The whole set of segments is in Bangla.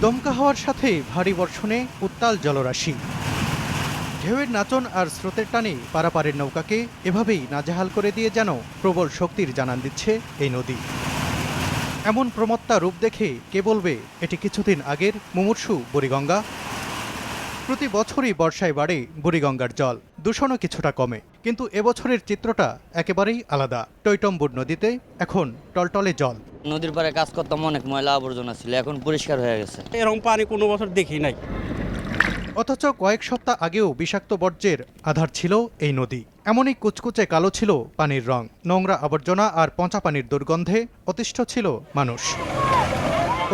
দমকা হওয়ার সাথে ভারী বর্ষণে উত্তাল জলরাশি। ঢেউয়ের নাচন আর স্রোতের টানে পারাপারের নৌকাকে এভাবেই নাজেহাল করে দিয়ে যেন প্রবল শক্তির জানান দিচ্ছে এই নদী। এমন প্রমত্তা রূপ দেখে কে বলবে, এটি কিছুদিন আগের মুমূর্ষু বুড়িগঙ্গা? প্রতি বছরই বর্ষায় বাড়ে বুড়িগঙ্গার জল, দূষণও কিছুটা কমে। কিন্তু এবছরের চিত্রটা একেবারেই আলাদা। টৈটম্বুর নদীতে এখন টলটলে জল। নদীর পাড়ে কাজ করতাম অনেক ময়লা আবর্জনা ছিল এখন পরিষ্কার হয়ে গেছে। এরকম পানি কোনো বছর দেখি নাই। অথচ কয়েক সপ্তাহ আগেও বিষাক্ত বর্জ্যের আধার ছিল এই নদী। এমনই কুচকুচে কালো ছিল পানির রং। নোংরা আবর্জনা আর পচা পানির দুর্গন্ধে অতিষ্ঠ ছিল মানুষ।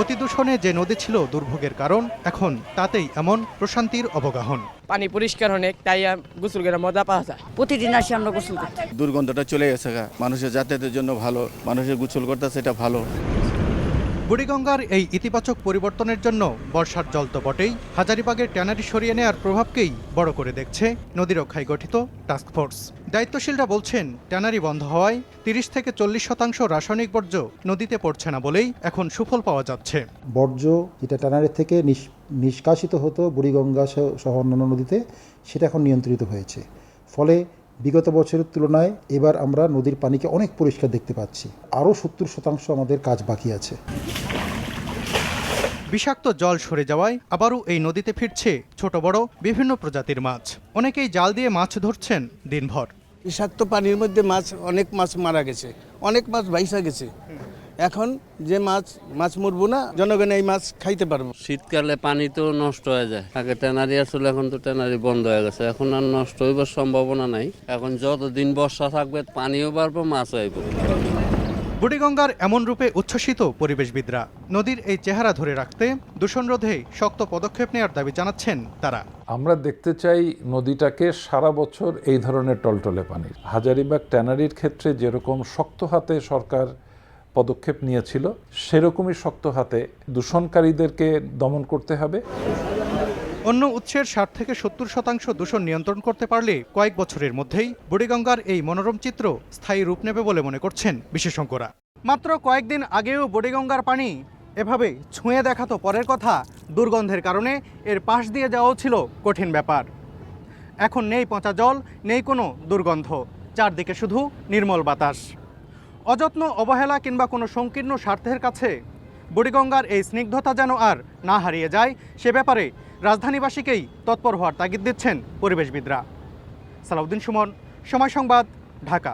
অতিদূষণে যে নদী ছিল দুর্ভোগের কারণ এখন তাতেই এমন প্রশান্তির অবগাহন। পানি পরিষ্কার অনেক তাই গোসল করে মজা পাওয়া যায়। প্রতিদিন আসি আমরা গোসল করতে। দুর্গন্ধটা চলে গেছে গা। মানুষের যাতায়াতের জন্য ভালো মানুষের গোসল করতে সেটা ভালো। বুড়িগঙ্গার এই ইতিবাচক পরিবর্তনের জন্য বর্ষার জল তো বটেই। হাজারিবাগের ট্যানারি সরিয়ে নেওয়ার প্রভাবকেই বড় করে দেখছে নদী রক্ষায় গঠিত টাস্কফোর্স দায়িত্বশীলরা বলছেন, ট্যানারি বন্ধ হওয়ায় তিরিশ থেকে চল্লিশ শতাংশ রাসায়নিক বর্জ্য নদীতে পড়ছে না বলেই এখন সুফল পাওয়া যাচ্ছে। বর্জ্য যেটা টানারের থেকে নিষ্কাশিত হতো বুড়িগঙ্গা সহ অন্যান্য নদীতে, সেটা এখন নিয়ন্ত্রিত হয়েছে। ফলে বিগত বছরের তুলনায় এবার আমরা নদীর পানিকে অনেক পরিষ্কার দেখতে পাচ্ছি। আরও সত্তর শতাংশ আমাদের কাজ বাকি আছে। বিষাক্ত জল সরে যাওয়ায় আবারও এই নদীতে ফিরছে ছোট বড় বিভিন্ন প্রজাতির মাছ। অনেকেই জাল দিয়ে মাছ ধরছেন দিনভর। বিষাক্ত পানির মধ্যে মাছ অনেক মাছ মারা গেছে। অনেক মাছ ভাইসা গেছে। এখন যে মাছ মাছ মরবো না জনগণ এই মাছ খাইতে পারব। শীতকালে পানি তো নষ্ট হয়ে যায়। আগে ট্যানারি আসলে এখন তো ট্যানারি বন্ধ হয়ে গেছে। এখন আর নষ্ট হইবার সম্ভাবনা নাই। এখন যতদিন বর্ষা থাকবে পানিও বাড়বে মাছ হইব বুড়িগঙ্গার এমন রূপে উচ্ছ্বসিত পরিবেশবিদরা। নদীর এই চেহারা ধরে রাখতে দূষণ রোধে শক্ত পদক্ষেপ নেওয়ার দাবি জানাচ্ছেন তারা। আমরা দেখতে চাই নদীটাকে সারা বছর এই ধরনের টলটলে পানির। হাজারিবাগ ট্যানারির ক্ষেত্রে যেরকম শক্ত হাতে সরকার পদক্ষেপ নিয়েছিল, সেরকমই শক্ত হাতে দূষণকারীদেরকে দমন করতে হবে। অন্য উৎসের ষাট থেকে সত্তর শতাংশ দূষণ নিয়ন্ত্রণ করতে পারলে কয়েক বছরের মধ্যেই বুড়িগঙ্গার এই মনোরম চিত্র স্থায়ী রূপ নেবে বলে মনে করছেন বিশেষজ্ঞরা। মাত্র কয়েকদিন আগেও বুড়িগঙ্গার পানি এভাবে ছুঁয়ে দেখাতো পরের কথা, দুর্গন্ধের কারণে এর পাশ দিয়ে যাওয়াও ছিল কঠিন ব্যাপার। এখন নেই পচা জল, নেই কোনো দুর্গন্ধ, চারদিকে শুধু নির্মল বাতাস। অযত্ন, অবহেলা কিংবা কোনো সংকীর্ণ স্বার্থের কাছে বুড়িগঙ্গার এই স্নিগ্ধতা যেন আর না হারিয়ে যায়, সে ব্যাপারে রাজধানীবাসীকেই তৎপর হওয়ার তাগিদ দিচ্ছেন পরিবেশবিদরা। সালাউদ্দিন সুমন, সময় সংবাদ, ঢাকা।